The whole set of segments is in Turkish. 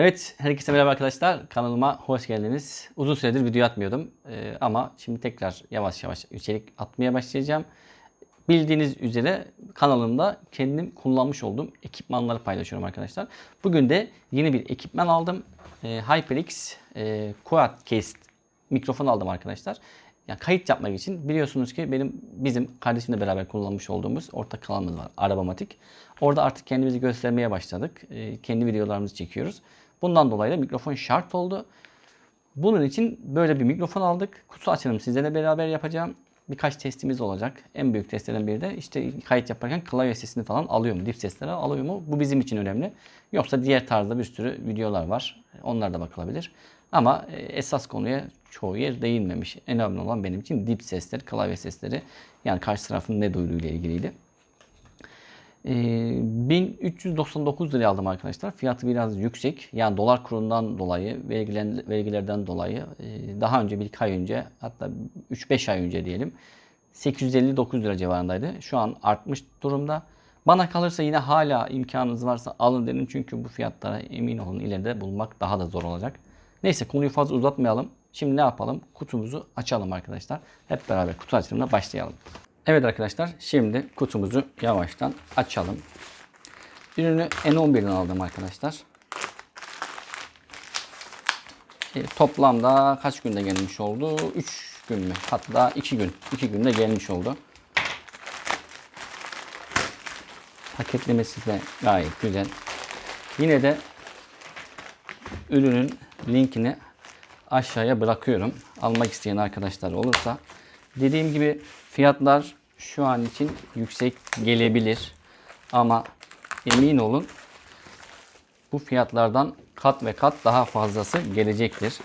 Evet, herkese merhaba arkadaşlar. Kanalıma hoş geldiniz. Uzun süredir video atmıyordum. Ee, ama şimdi tekrar yavaş yavaş içerik atmaya başlayacağım. Bildiğiniz üzere kanalımda kendim kullanmış olduğum ekipmanları paylaşıyorum arkadaşlar. Bugün de yeni bir ekipman aldım. Ee, HyperX e, Quadcast mikrofon aldım arkadaşlar. Ya kayıt yapmak için biliyorsunuz ki benim bizim kardeşimle beraber kullanmış olduğumuz ortak kanalımız var Arabamatik. Orada artık kendimizi göstermeye başladık. Ee, kendi videolarımızı çekiyoruz. Bundan dolayı da mikrofon şart oldu. Bunun için böyle bir mikrofon aldık. Kutu açılımı sizlerle beraber yapacağım. Birkaç testimiz olacak. En büyük testlerden biri de işte kayıt yaparken klavye sesini falan alıyor mu? Dip sesleri alıyor mu? Bu bizim için önemli. Yoksa diğer tarzda bir sürü videolar var. Onlar da bakılabilir. Ama e, esas konuya çoğu yer değinmemiş. En önemli olan benim için dip sesleri, klavye sesleri. Yani karşı tarafın ne duyduğuyla ilgiliydi. Ee, 1399 liraya aldım arkadaşlar. Fiyatı biraz yüksek. Yani dolar kurundan dolayı, vergilen, vergilerden dolayı e, daha önce bir ay önce hatta 3-5 ay önce diyelim 859 lira civarındaydı. Şu an artmış durumda. Bana kalırsa yine hala imkanınız varsa alın derim. Çünkü bu fiyatlara emin olun ileride bulmak daha da zor olacak. Neyse konuyu fazla uzatmayalım. Şimdi ne yapalım? Kutumuzu açalım arkadaşlar. Hep beraber kutu açılımına başlayalım. Evet arkadaşlar şimdi kutumuzu yavaştan açalım. Ürünü N11'den aldım arkadaşlar. E, toplamda kaç günde gelmiş oldu? 3 gün mü? Hatta 2 gün. 2 günde gelmiş oldu. Paketlemesi de gayet güzel. Yine de ürünün linkini aşağıya bırakıyorum. Almak isteyen arkadaşlar olursa. Dediğim gibi fiyatlar şu an için yüksek gelebilir. Ama emin olun bu fiyatlardan kat ve kat daha fazlası gelecektir.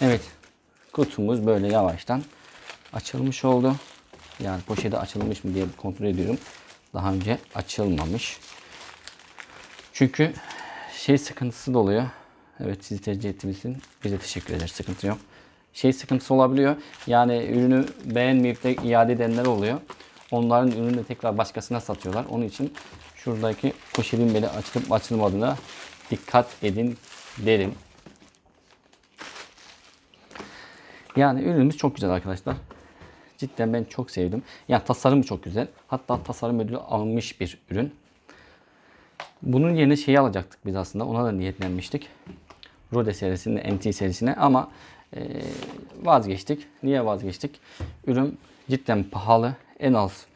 Evet. Kutumuz böyle yavaştan açılmış oldu. Yani poşeti açılmış mı diye kontrol ediyorum. Daha önce açılmamış. Çünkü şey sıkıntısı da oluyor. Evet sizi tercih ettiğiniz için bize teşekkür ederiz. Sıkıntı yok. Şey sıkıntısı olabiliyor. Yani ürünü beğenmeyip de iade edenler oluyor. Onların ürünü de tekrar başkasına satıyorlar. Onun için şuradaki poşetin böyle açılıp açılmadığına dikkat edin derim. Yani ürünümüz çok güzel arkadaşlar. Cidden ben çok sevdim. Yani tasarımı çok güzel. Hatta tasarım ödülü almış bir ürün. Bunun yerine şeyi alacaktık biz aslında. Ona da niyetlenmiştik. Rode serisine, MT serisine ama e, vazgeçtik. Niye vazgeçtik? Ürün cidden pahalı. En az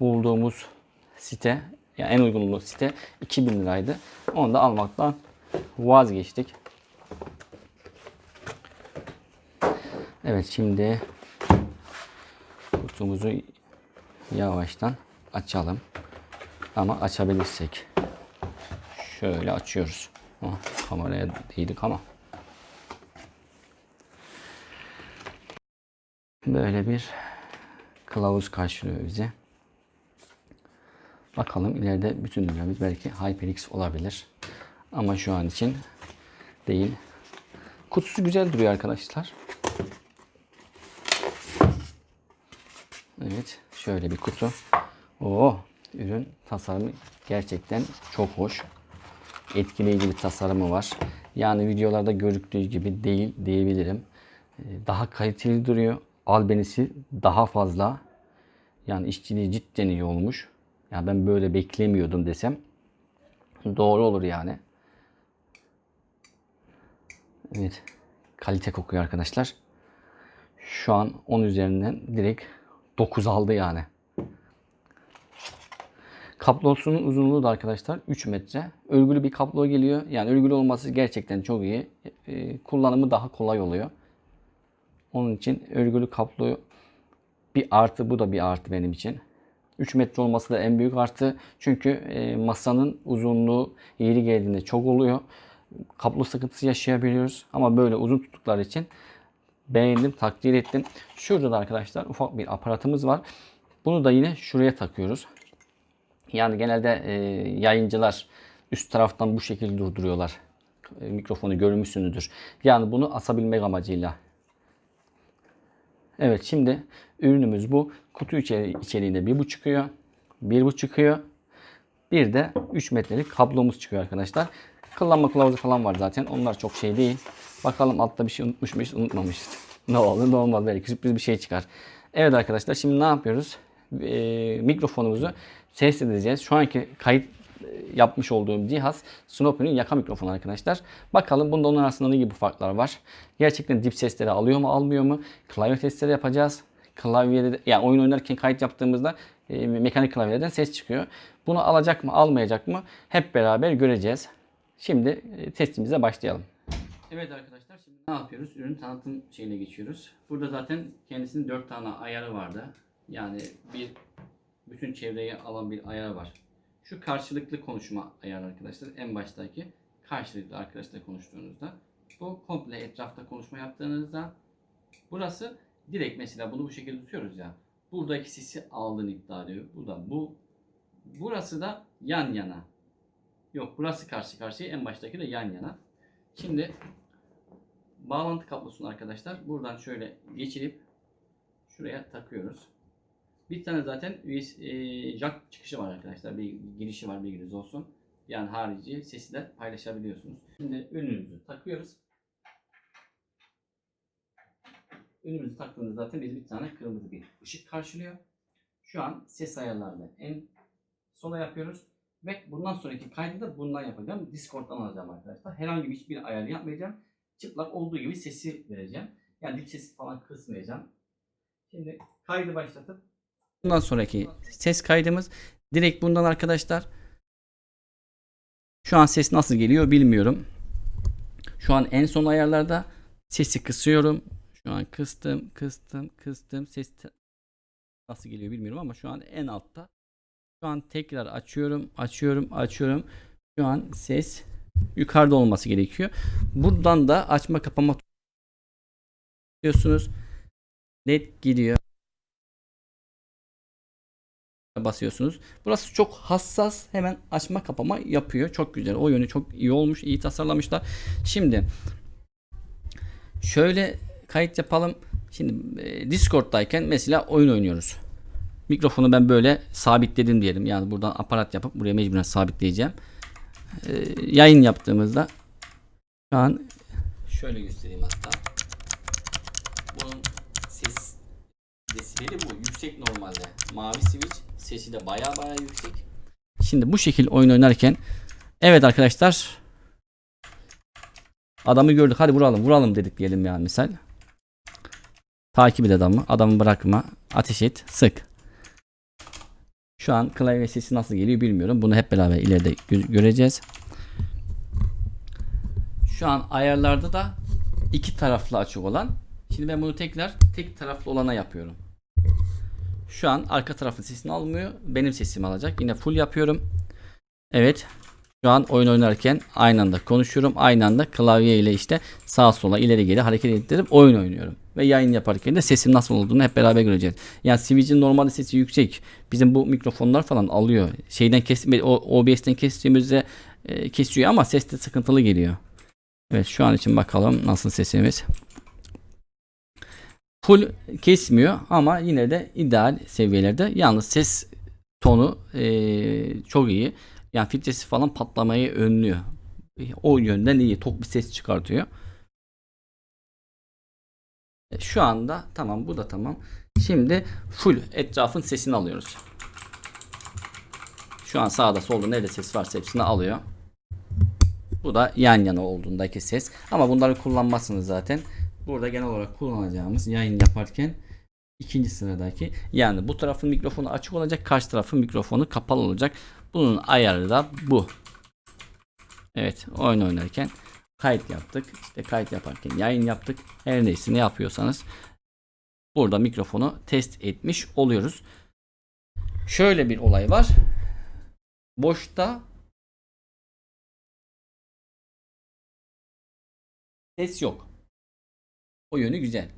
bulduğumuz site, yani en uygunlu site 2000 liraydı. Onu da almaktan vazgeçtik. Evet şimdi kutumuzu yavaştan açalım. Ama açabilirsek. Şöyle açıyoruz. Kameraya değdik ama. Böyle bir kılavuz karşılıyor bizi. Bakalım ileride bütün ürünlerimiz belki HyperX olabilir. Ama şu an için değil. Kutusu güzel duruyor arkadaşlar. Evet. Şöyle bir kutu. Oo, ürün tasarımı gerçekten çok hoş. Etkileyici bir tasarımı var. Yani videolarda görüktüğü gibi değil diyebilirim. Ee, Daha kaliteli duruyor. Albenisi daha fazla. Yani işçiliği cidden iyi olmuş. Yani ben böyle beklemiyordum desem doğru olur yani. Evet. Kalite kokuyor arkadaşlar. Şu an 10 üzerinden direkt 9 aldı yani. Kablosunun uzunluğu da arkadaşlar 3 metre. Örgülü bir kablo geliyor. Yani örgülü olması gerçekten çok iyi. Ee, kullanımı daha kolay oluyor. Onun için örgülü kablo bir artı bu da bir artı benim için. 3 metre olması da en büyük artı. Çünkü e, masanın uzunluğu yeri geldiğinde çok oluyor. Kablo sıkıntısı yaşayabiliyoruz. Ama böyle uzun tuttukları için beğendim, takdir ettim. Şurada da arkadaşlar ufak bir aparatımız var. Bunu da yine şuraya takıyoruz. Yani genelde e, yayıncılar üst taraftan bu şekilde durduruyorlar. E, mikrofonu görmüşsünüzdür. Yani bunu asabilmek amacıyla. Evet şimdi ürünümüz bu. Kutu içeri, içeriğinde bir bu çıkıyor. Bir bu çıkıyor. Bir de 3 metrelik kablomuz çıkıyor arkadaşlar. Kullanma kılavuzu falan var zaten. Onlar çok şey değil. Bakalım altta bir şey unutmuş muyuz, unutmamışız. Ne olur ne olmaz belki sürpriz bir şey çıkar. Evet arkadaşlar şimdi ne yapıyoruz? Ee, mikrofonumuzu test edeceğiz. Şu anki kayıt e, yapmış olduğum cihaz Snoopy'nin yaka mikrofonu arkadaşlar. Bakalım bunda onun arasında ne gibi farklar var? Gerçekten dip sesleri alıyor mu almıyor mu? Klavye testleri yapacağız. Klavyede de- yani oyun oynarken kayıt yaptığımızda e, mekanik klavyelerden ses çıkıyor. Bunu alacak mı almayacak mı hep beraber göreceğiz. Şimdi e, testimize başlayalım. Evet arkadaşlar şimdi ne yapıyoruz? Ürün tanıtım şeyine geçiyoruz. Burada zaten kendisinin 4 tane ayarı vardı. Yani bir bütün çevreyi alan bir ayarı var. Şu karşılıklı konuşma ayarı arkadaşlar. En baştaki karşılıklı arkadaşla konuştuğunuzda. Bu komple etrafta konuşma yaptığınızda burası direkt mesela bunu bu şekilde tutuyoruz ya. Buradaki sesi aldığını iddia ediyor. Bu bu. Burası da yan yana. Yok burası karşı karşıya en baştaki de yan yana. Şimdi bağlantı kablosunu arkadaşlar buradan şöyle geçirip şuraya takıyoruz. Bir tane zaten USB, e, jack çıkışı var arkadaşlar. Bir girişi var bilginiz olsun. Yani harici sesi de paylaşabiliyorsunuz. Şimdi ürünümüzü takıyoruz. Ürünümüzü taktığımızda zaten bizi bir tane kırmızı bir ışık karşılıyor. Şu an ses ayarlarını en sola yapıyoruz. Ve bundan sonraki kaydı da bundan yapacağım. Discord'dan alacağım arkadaşlar. Herhangi bir hiçbir ayar yapmayacağım. Çıplak olduğu gibi sesi vereceğim. Yani dip sesi falan kısmayacağım. Şimdi kaydı başlatıp Bundan sonraki ses kaydımız direkt bundan arkadaşlar. Şu an ses nasıl geliyor bilmiyorum. Şu an en son ayarlarda sesi kısıyorum. Şu an kıstım, kıstım, kıstım. Ses nasıl geliyor bilmiyorum ama şu an en altta. Şu an tekrar açıyorum, açıyorum, açıyorum. Şu an ses yukarıda olması gerekiyor. Buradan da açma kapama diyorsunuz. Net gidiyor basıyorsunuz. Burası çok hassas. Hemen açma kapama yapıyor. Çok güzel. O yönü çok iyi olmuş. iyi tasarlamışlar. Şimdi şöyle kayıt yapalım. Şimdi e, Discord'dayken mesela oyun oynuyoruz. Mikrofonu ben böyle sabitledim diyelim. Yani buradan aparat yapıp buraya mecburen sabitleyeceğim. E, yayın yaptığımızda şu an şöyle göstereyim hatta. Bunun ses desibeli bu. Yüksek normalde. Mavi switch. Sesi de baya baya yüksek. Şimdi bu şekil oyun oynarken evet arkadaşlar adamı gördük hadi vuralım vuralım dedik diyelim yani misal. Takip et adamı. Adamı bırakma. Ateş et. Sık. Şu an klavye sesi nasıl geliyor bilmiyorum. Bunu hep beraber ileride gö- göreceğiz. Şu an ayarlarda da iki taraflı açık olan. Şimdi ben bunu tekrar tek taraflı olana yapıyorum. Şu an arka tarafın sesini almıyor. Benim sesimi alacak. Yine full yapıyorum. Evet. Şu an oyun oynarken aynı anda konuşuyorum. Aynı anda klavye ile işte sağa sola ileri geri hareket ettirip oyun oynuyorum. Ve yayın yaparken de sesin nasıl olduğunu hep beraber göreceğiz. Yani Switch'in normalde sesi yüksek. Bizim bu mikrofonlar falan alıyor. Şeyden kes OBS'ten kestiğimizde e, kesiyor ama ses de sıkıntılı geliyor. Evet şu an için bakalım nasıl sesimiz. Full kesmiyor ama yine de ideal seviyelerde. Yalnız ses tonu eee, çok iyi. Yani filtresi falan patlamayı önlüyor. O yönden iyi. Tok bir ses çıkartıyor. E, Şu anda tamam bu da tamam. Şimdi full etrafın sesini alıyoruz. Şu an sağda solda nerede ses varsa hepsini alıyor. Bu da yan yana olduğundaki ses. Ama bunları kullanmazsınız zaten. Burada genel olarak kullanacağımız yayın yaparken ikinci sıradaki yani bu tarafın mikrofonu açık olacak karşı tarafın mikrofonu kapalı olacak. Bunun ayarı da bu. Evet oyun oynarken kayıt yaptık. İşte kayıt yaparken yayın yaptık. Her neyse ne yapıyorsanız burada mikrofonu test etmiş oluyoruz. Şöyle bir olay var. Boşta ses yok. O yönü güzel.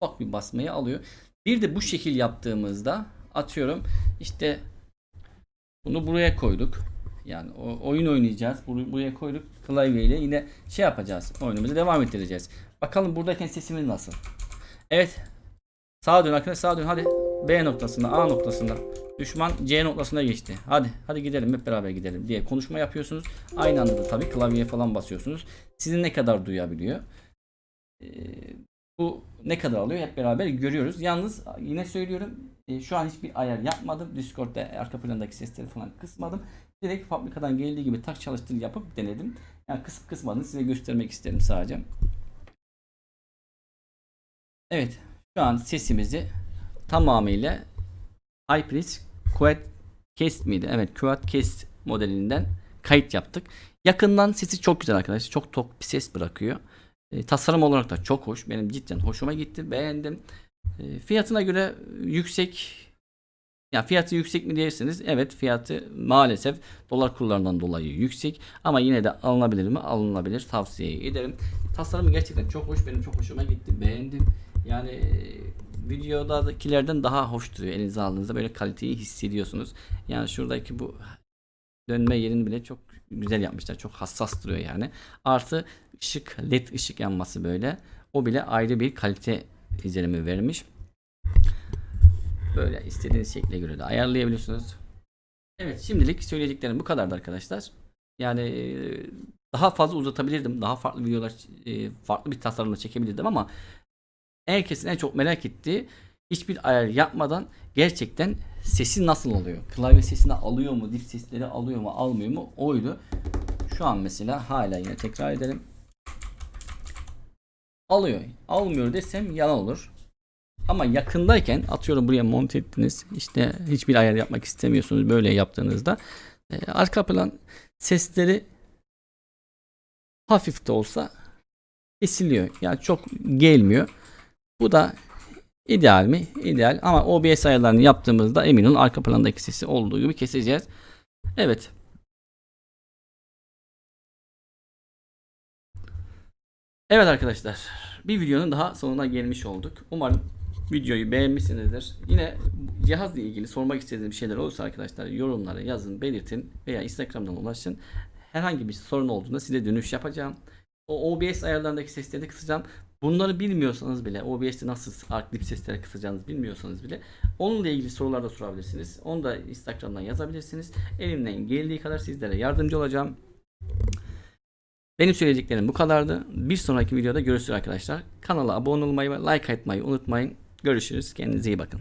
Ufak bir basmayı alıyor. Bir de bu şekil yaptığımızda atıyorum işte bunu buraya koyduk. Yani oyun oynayacağız. Bur- buraya koyduk klavyeyle yine şey yapacağız. Oyunumuzu devam ettireceğiz. Bakalım buradayken sesimiz nasıl? Evet. Sağa dön arkadaşlar sağa dön hadi. B noktasında, A noktasında. Düşman C noktasına geçti. Hadi, hadi gidelim hep beraber gidelim diye konuşma yapıyorsunuz. Aynı anda da tabii klavyeye falan basıyorsunuz. Sizi ne kadar duyabiliyor? Ee, bu ne kadar alıyor hep beraber görüyoruz. Yalnız yine söylüyorum e, şu an hiçbir ayar yapmadım. Discord'da arka plandaki sesleri falan kısmadım. Direkt fabrikadan geldiği gibi tak çalıştır yapıp denedim. Yani kısıp kısmadım size göstermek isterim sadece. Evet şu an sesimizi tamamıyla iPris Quadcast miydi? Evet Quadcast modelinden kayıt yaptık. Yakından sesi çok güzel arkadaşlar. Çok tok bir ses bırakıyor. E, tasarım olarak da çok hoş. Benim cidden hoşuma gitti. Beğendim. E, fiyatına göre yüksek. Ya fiyatı yüksek mi dersiniz? Evet fiyatı maalesef dolar kurlarından dolayı yüksek. Ama yine de alınabilir mi? Alınabilir. Tavsiye ederim. Tasarımı gerçekten çok hoş. Benim çok hoşuma gitti. Beğendim. Yani e, videodakilerden daha hoş duruyor. Elinize aldığınızda böyle kaliteyi hissediyorsunuz. Yani şuradaki bu dönme yerini bile çok güzel yapmışlar. Çok hassas duruyor yani. Artı ışık led ışık yanması böyle. O bile ayrı bir kalite izlenimi vermiş. Böyle istediğiniz şekle göre de ayarlayabiliyorsunuz. Evet şimdilik söyleyeceklerim bu kadardı arkadaşlar. Yani e, daha fazla uzatabilirdim. Daha farklı videolar e, farklı bir tasarımla çekebilirdim ama herkesin en çok merak ettiği hiçbir ayar yapmadan gerçekten sesi nasıl oluyor? Klavye sesini alıyor mu? Dip sesleri alıyor mu? Almıyor mu? Oydu. Şu an mesela hala yine tekrar edelim. Alıyor. Almıyor desem yalan olur. Ama yakındayken atıyorum buraya monte ettiniz. İşte hiçbir ayar yapmak istemiyorsunuz böyle yaptığınızda. e, arka plan sesleri hafif de olsa kesiliyor. Yani çok gelmiyor. Bu da ideal mi? İdeal. Ama OBS ayarlarını yaptığımızda emin olun arka plandaki sesi olduğu gibi keseceğiz. Evet. Evet arkadaşlar. Bir videonun daha sonuna gelmiş olduk. Umarım videoyu beğenmişsinizdir. Yine cihazla ilgili sormak istediğiniz bir şeyler olursa arkadaşlar yorumlara yazın, belirtin veya Instagram'dan ulaşın. Herhangi bir sorun olduğunda size dönüş yapacağım. O OBS ayarlarındaki sesleri de kısacağım. Bunları bilmiyorsanız bile OBS'te nasıl arklip sesleri kısacağınızı bilmiyorsanız bile onunla ilgili sorular da sorabilirsiniz. Onu da Instagram'dan yazabilirsiniz. Elimden geldiği kadar sizlere yardımcı olacağım. Benim söyleyeceklerim bu kadardı. Bir sonraki videoda görüşürüz arkadaşlar. Kanala abone olmayı ve like atmayı unutmayın. Görüşürüz. Kendinize iyi bakın.